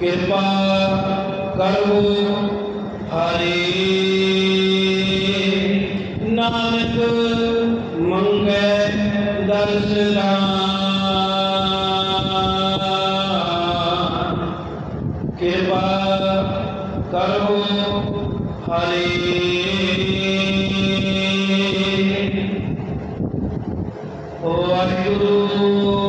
ਕਿਰਪਾ ਕਰੋ ਹਰੀ ਨਾਨਕ ਮੰਗੈ ਦਰਸਨਾ ਕਿਰਪਾ ਕਰੋ ਹਰੀ ਓ ਵਾਹਿਗੁਰੂ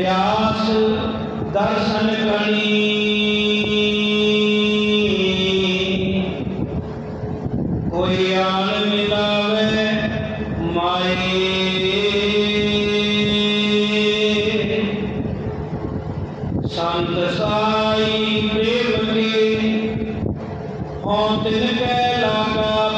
ਪਿਆਸ ਦਰਸ਼ਨ ਕਣੀ ਕੋਈ ਆਨ ਮਿਲਾਵੇ ਮਾਏ। ਸੰਤ ਸਾਈ ਪ੍ਰੇਮ ਕੀ, ਹਉ ਤਿਨ ਕੈ ਲਾਗਾ।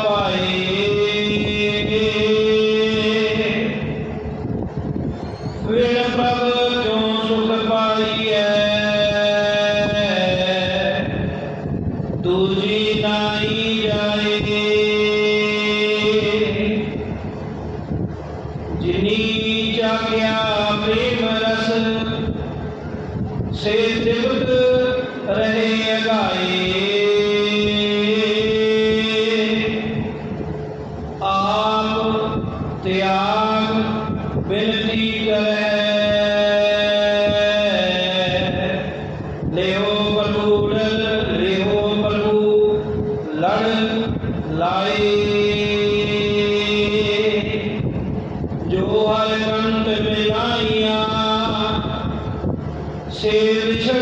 جنی چاکیا پریم رس سے دل ਲਿਓ ਬਲੂੜ ਲਿਓ ਬਲੂ ਲੜ ਲਾਏ। ਜੋ ਹਰ ਕੰਤ ਮਿਲਾਈਆਂ ਸੇ ਵਿਛੜ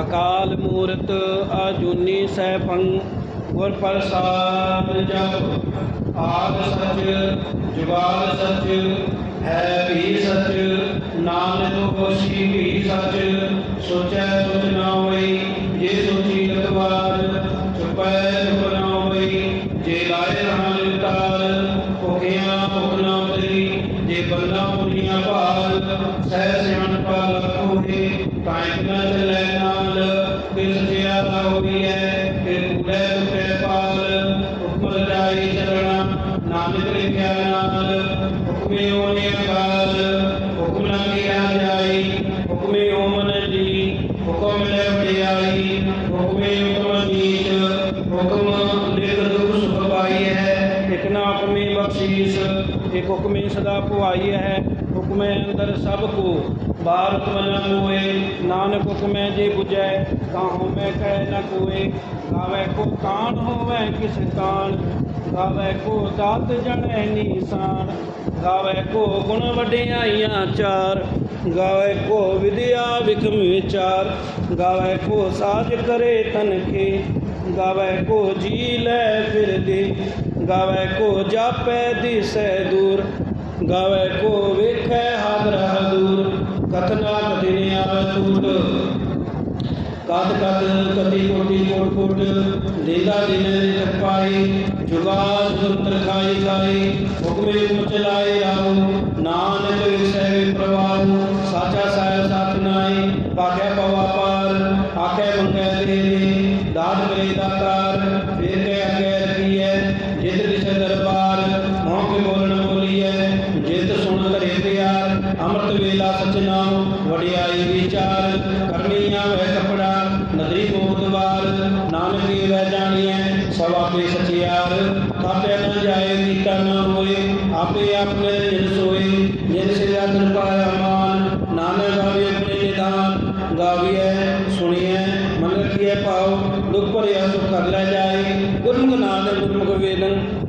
ਅਕਾਲ ਮੂਰਤ ਆਜੂਨੀ ਸੈਭੰ, ਗੁਰ ਪ੍ਰਸਾਦ ਜਪ। ਆਦ ਸਚ, ਜੁਗਾਦ ਸਚ, ਹੈ ਵੀ ਸਚ। ਨਾਨਕ ਹੋਸੀ ਵੀ ਸਚ। ਸੋਚੈ ਸੁਚ ਨਾ ਹੋਈ, ਜੇ ਸੋਚੀ ਲਤਵਾਰ ਚੁਪੈ ਚੁਪ ਨਾ ਹੋਈ। ਜੇ ਲਾਏ ਰਹਾਂ ਲਿਤਾਰ ਭੁਖਿਆ ਭੁਖ ਨਾ ਉਤਰੀ ਜੇ ਬੰਦਾ ਪੁਨੀਆਂ ਭਾਲ, ਸਹਿ ਸਿਆਣ ਪਾ ਲਖੋਏ ਕਾਇਕ ਨਾ ਚੱਲੇ ਕਿਸ ਜਿਆ ਨਾ ਹੋਈ ਹੈ ਕੂੜੇ ਤੁਟੇ ਪਾਲ ਹੁਕਮ ਜਾਈ ਚਲਣਾ ਨਾਨਕ ਲਿਖਿਆ ਨਾਲ ਹੁਕਮੇ ਹੋਣੇ ਅਕਾਲ ਹੁਕਮ ਨਾ ਕੀਆ ਜਾਈ ਹੁਕਮੇ ਹੋਮਨ ਜੀ ਹੁਕਮ ਲੈ ਵਡਿਆਈ ਹੁਕਮੇ ਹੁਕਮ ਨੀਚ ਹੁਕਮ ਲਿਖ ਦੁਖ ਸੁਖ ਪਾਈ ਹੈ ਇਕ ਹੁਕਮੇ ਬਖਸ਼ੀਸ ਇਕ ਹੁਕਮੇ ਸਦਾ ਭਵਾਈ ਹੈ ਹੁਕਮੇ ਅੰਦਰ ਸਭ ਕੋ ਬਾਹਰ ਹੁਕਮ ਨ ਹੋਏ, ਨਾਨਕ ਹੁਕਮੇ ਜੇ 부ਜੈ ਕਾਹੂ ਮੈਂ ਕਹਿ ਨ ਕੋਏ। ਗਾਵੇ ਕੋ ਕਾਨ ਹੋਵੇ ਕਿਸ ਕਾਨ ਗਾਵੇ ਕੋ ਦਾਤ ਜਣੈ ਨੀਸਾਨ। ਗਾਵੇ ਕੋ ਗੁਣ ਵਡਿਆਈਆਂ ਚਾਰ, ਗਾਵੇ ਕੋ ਵਿਦਿਆ ਵਿਖਮ ਵਿਚਾਰ। ਗਾਵੇ ਕੋ ਸਾਜ ਕਰੇ ਤਨ ਕੇ ਗਾਵੇ ਕੋ ਜੀ ਲੈ ਫਿਰਦੇ ਗਾਵੇ ਕੋ ਜਾਪੈ ਦਿਸੈ ਦੂਰ ਗਾਵੇ ਕੋ ਵੇਖੈ ਹਦਰ ਹਦੂਰ ਕਤਨਾ ਕਤਿਨ ਆਵੇ ਤੂਟ ਕਤ ਕਤ ਕਤੀ ਕੋਟੀ ਕੋਟ ਕੋਟ ਦੇਦਾ ਦਿਨੇ ਦੇ ਤਪਾਈ ਜੁਗਾ ਸੁਤਰ ਖਾਈ ਖਾਈ ਹੁਕਮੇ ਮੁਚ ਲਾਏ ਰਾਮ ਨਾਨਕ ਵਿਸ਼ੇ ਵੇ ਪ੍ਰਵਾਨ ਸਾਚਾ ਸਾਇ ਸਾਥ ਨਾਈ ਪਾਖੇ ਪਵਾ ਪਰ ਆਖੇ ਮੰਗੇ ਦੇ ਦੇ ਦਾਤ ਮਰੇ ਦਾਤਾਰ من رکا دیا کر لیے نانک گرم